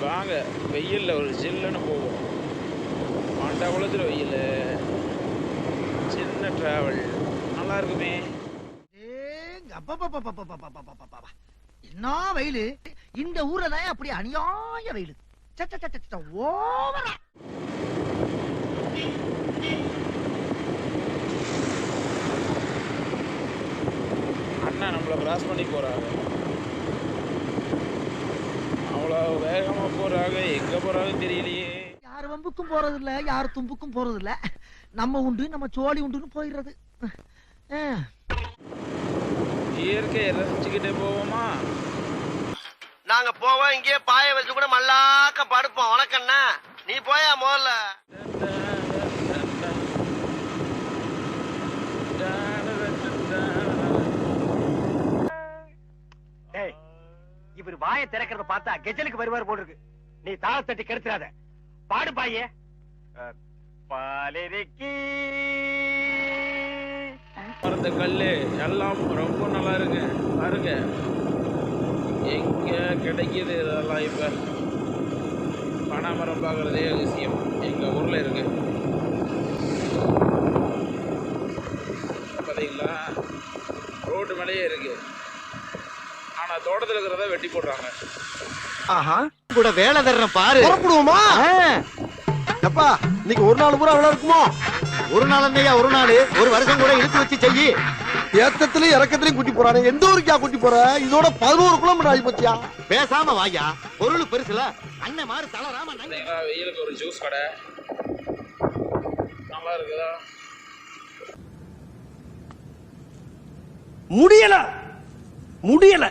வாங்க. வெயிலில் ஒரு ஜில்லுன்னு போவோம். மண்டபுலத்தில் வெயில். சின்ன ட்ராவல் நல்லா இருக்குமே. என்ன வெயில்? இந்த ஊர்ல தான் அப்படி அநியாய வெயில். ஓவரா. அண்ணா நம்மள கிராஸ் பண்ணி போறாங்க போறாங்க எங்க போறாங்கன்னு தெரியலையே. யார் வம்புக்கும் போறது இல்ல யார் தும்புக்கும் போறது இல்ல நம்ம உண்டு நம்ம சோழி உண்டுன்னு போயிடுறது. இயற்கையை ரசிச்சுக்கிட்டே போவோமா? நாங்க போவோம் இங்கேயே பாய வச்சு கூட மல்லாக்க படுப்போம். வணக்கண்ணா நீ போயா முதல்ல? டேய் இவர் வாயை திறக்கிறத பார்த்தா கெஜலுக்கு வருவார் போல இருக்கு. நீ தாள தட்டி கெடுத்துறாத. பாடு பாயே. பாலிருக்கி. மரத்த கல்லு எல்லாம் ரொம்ப நல்லா இருக்கு. பாருங்க. எங்க கிடைக்குது இதெல்லாம் இப்ப? பனைமரம் பார்க்கறதே விஷயம் எங்க ஊர்ல இருக்கு. பாத்தீங்களா ரோடு மேலேயே இருக்கு. ஆனா தோட்டத்துல இருக்கிறத வெட்டி போடுறாங்க. ஆஹா கூட வேலை தர்றேன் பாரு. புறப்படுவோமா? எப்பா இன்னைக்கு ஒரு நாள் பூரா அவ்வளவு இருக்குமோ? ஒரு நாள் என்னையா ஒரு நாள்? ஒரு வருஷம் கூட இழுத்து வச்சு செய்யி. ஏத்தத்திலயும் இறக்கத்திலயும் கூட்டி போறானே. எந்த ஊருக்கா கூட்டி போற? இதோட பதினோரு கிலோமீட்டர் ஆகி போச்சியா? பேசாம வாயா. பொருள் பெருசுல. அண்ணன் மாதிரி தளராம வெயிலுக்கு ஒரு ஜூஸ் கடை. நல்லா இருக்குதா? முடியல. முடியல.